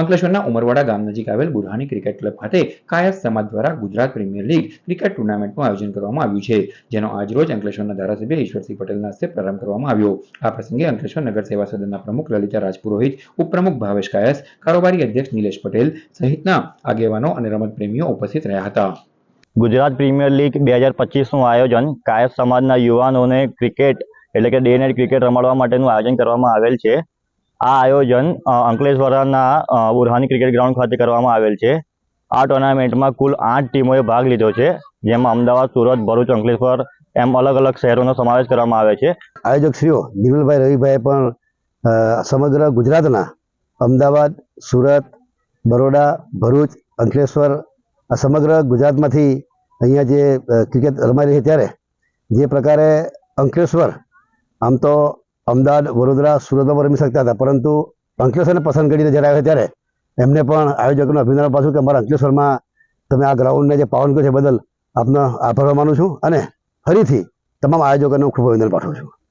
અંકલેશ્વરના ઉમરવાડા ગામ નજીક આવેલ બુરહાની ક્રિકેટ ક્લબ ખાતે કાયસ્થ સમાજ દ્વારા ગુજરાત પ્રીમિયર લીગ ક્રિકેટ ટુર્નામેન્ટનું આયોજન કરવામાં આવ્યું છે, જેનો આજરોજ અંકલેશ્વરના ધારાસભ્ય ઈશ્વરસિંહ પટેલના હસ્તે પ્રારંભ કરવામાં આવ્યો. આ પ્રસંગે અંકલેશ્વર નગર સેવા સદનના પ્રમુખ લલિતા રાજપુરોહિત, ઉપપ્રમુખ ભાવેશ કાયસ, કારોબારી અધ્યક્ષ નિલેશ પટેલ સહિતના આગેવાનો અને રમત પ્રેમીઓ ઉપસ્થિત રહ્યા હતા. ગુજરાત પ્રીમિયર લીગ બે હજાર પચીસનું આયોજન કાયસ્થ સમાજના યુવાનોને ક્રિકેટ એટલે કે ડે નાઇટ ક્રિકેટ રમાડવા માટેનું આયોજન કરવામાં આવેલ છે. આ આયોજન અંકલેશ્વરના બુરહાની ક્રિકેટ ગ્રાઉન્ડ ખાતે કરવામાં આવેલ છે. આ ટુર્નામેન્ટમાં કુલ આઠ ટીમોએ ભાગ લીધો છે, જેમાં અમદાવાદ, સુરત, ભરૂચ, અંકલેશ્વર એમ અલગ અલગ શહેરોનો સમાવેશ કરવામાં આવે છે. આયોજકશ્રીઓ નિર્મલભાઈ રવિભાઈ પણ સમગ્ર ગુજરાતના અમદાવાદ, સુરત, બરોડા, ભરૂચ, અંકલેશ્વર, આ સમગ્ર ગુજરાતમાંથી અહીંયા જે ક્રિકેટ રમાઈ રહી છે ત્યારે, જે પ્રકારે અંકલેશ્વર, આમ તો અમદાવાદ, વડોદરા સુરતમાં રમી શકતા હતા. પરંતુ અંકલેશ્વરને પસંદ કરીને જ્યારે આવ્યા ત્યારે, એમને પણ આયોજકોને અભિનંદન પાછું કે અમારા અંકલેશ્વરમાં તમે આ ગ્રાઉન્ડને જે પાવન કર્યો છે બદલ આપનો આભાર માનું છું અને ફરીથી તમામ આયોજકોને હું ખૂબ અભિનંદન પાઠવું છું.